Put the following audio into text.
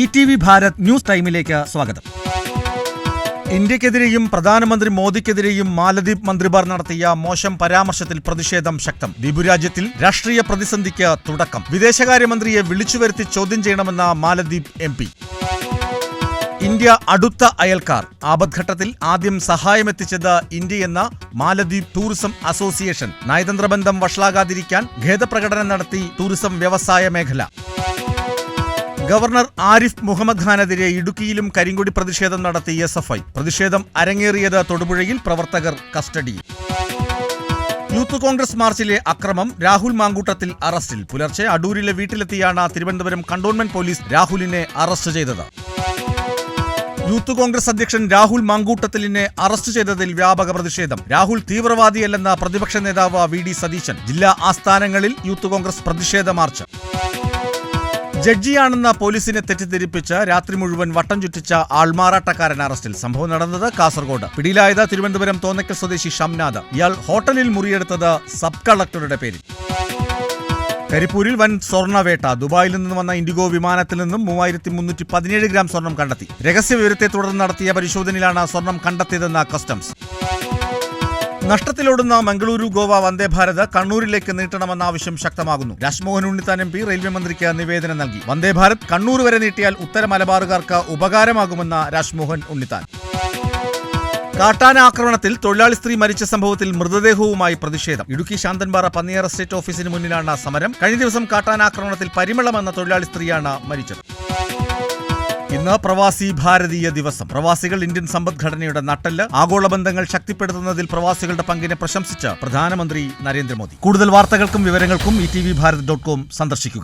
E T V Bharat news ടൈമിലേക്ക് സ്വാഗതം. ഇന്ത്യക്കെതിരെയും പ്രധാനമന്ത്രി മോദിക്കെതിരെയും മാലദ്വീപ് മന്ത്രിമാർ നടത്തിയ മോശം പരാമർശത്തിൽ പ്രതിഷേധം ശക്തം. ദ്വീപുരാജ്യത്തിൽ രാഷ്ട്രീയ പ്രതിസന്ധിക്ക് തുടക്കം. വിദേശകാര്യമന്ത്രിയെ വിളിച്ചുവരുത്തി ചോദ്യം ചെയ്യണമെന്ന മാലദ്വീപ് എം ഇന്ത്യ അടുത്ത അയൽക്കാർ. ആപദ്ഘട്ടത്തിൽ ആദ്യം സഹായമെത്തിച്ചത് ഇന്ത്യയെന്ന മാലദ്വീപ് ടൂറിസം അസോസിയേഷൻ. നയതന്ത്ര ബന്ധം വഷളാകാതിരിക്കാൻ ഖേദപ്രകടനം നടത്തി ടൂറിസം വ്യവസായ മേഖല. ഗവർണർ ആരിഫ് മുഹമ്മദ് ഖാനെതിരെ ഇടുക്കിയിലും കരിങ്കൊടി പ്രതിഷേധം നടത്തി എസ് എഫ് ഐ. പ്രതിഷേധം അരങ്ങേറിയത് തൊടുപുഴയിൽ പ്രവർത്തകർ കസ്റ്റഡി. യൂത്ത് കോൺഗ്രസ് മാർച്ചിലെ അക്രമം രാഹുൽ മാങ്കൂട്ടത്തിൽ അറസ്റ്റിൽ. പുലർച്ചെ അടൂരിലെ വീട്ടിലെത്തിയാണ് തിരുവനന്തപുരം കണ്ടോൺമെന്റ് പോലീസ് രാഹുലിനെ അറസ്റ്റ് ചെയ്തത്. യൂത്ത് കോൺഗ്രസ് അധ്യക്ഷൻ രാഹുൽ മാങ്കൂട്ടത്തിലിനെ അറസ്റ്റ് ചെയ്തതിൽ വ്യാപക പ്രതിഷേധം. രാഹുൽ തീവ്രവാദിയല്ലെന്ന പ്രതിപക്ഷ നേതാവ് വി ഡി സതീശൻ. ജില്ലാ ആസ്ഥാനങ്ങളിൽ യൂത്ത് കോൺഗ്രസ് പ്രതിഷേധ മാർച്ച്. ജഡ്ജിയാണെന്ന പോലീസിനെ തെറ്റിദ്ധരിപ്പിച്ച് രാത്രി മുഴുവൻ വട്ടം ചുറ്റിച്ച ആൾമാറാട്ടക്കാരൻ അറസ്റ്റിൽ. സംഭവം നടന്നത് കാസർഗോഡ്. പിടിയിലായത് തിരുവനന്തപുരം തോന്നക്കൽ സ്വദേശി ഷംനാദ്. ഇയാൾ ഹോട്ടലിൽ മുറിയെടുത്തത് സബ് കളക്ടറുടെ പേരിൽ. കരിപ്പൂരിൽ വൻ സ്വർണവേട്ട ദുബായിൽ നിന്ന് വന്ന ഇൻഡിഗോ വിമാനത്തിൽ നിന്നും മൂവായിരത്തി മുന്നൂറ്റി പതിനേഴ് ഗ്രാം സ്വർണം കണ്ടെത്തി. രഹസ്യ വിവരത്തെ തുടർന്ന് നടത്തിയ പരിശോധനയിലാണ് സ്വർണം കണ്ടെത്തിയതെന്ന കസ്റ്റംസ്. നഷ്ടത്തിലോടുന്ന മംഗളൂരു ഗോവ വന്ദേ ഭാരത് കണ്ണൂരിലേക്ക് നീട്ടണമെന്ന ആവശ്യം ശക്തമാകുന്നു. Rajmohan Unnithan M P railway മന്ത്രിക്ക് നിവേദനം നൽകി. വന്ദേ ഭാരത് കണ്ണൂർ വരെ നീട്ടിയാൽ ഉത്തര മലബാറുകാർക്ക് ഉപകാരമാകുമെന്ന രാജ്മോഹൻ ഉണ്ണിത്താൻ. കാട്ടാന ആക്രമണത്തിൽ തൊഴിലാളി സ്ത്രീ മരിച്ച സംഭവത്തിൽ മൃതദേഹവുമായി പ്രതിഷേധം. ഇടുക്കി ശാന്തൻപാറ പന്നിയറ സ്റ്റേറ്റ് ഓഫീസിന് മുന്നിലാണ് സമരം. കഴിഞ്ഞ ദിവസം കാട്ടാന ആക്രമണത്തിൽ പരിമളം എന്ന തൊഴിലാളി സ്ത്രീയാണ് മരിച്ചത്. ഇന്ന് പ്രവാസി ഭാരതീയ ദിവസം. പ്രവാസികൾ ഇന്ത്യൻ സമ്പദ്ഘടനയുടെ നട്ടൽ ആഗോള ബന്ധങ്ങൾ ശക്തിപ്പെടുത്തുന്നതിൽ പ്രവാസികളുടെ പങ്കിനെ പ്രശംസിച്ച് പ്രധാനമന്ത്രി നരേന്ദ്രമോദി. കൂടുതൽ വാർത്തകൾക്കും വിവരങ്ങൾക്കും E T V Bharat dot com സന്ദർശിക്കുക.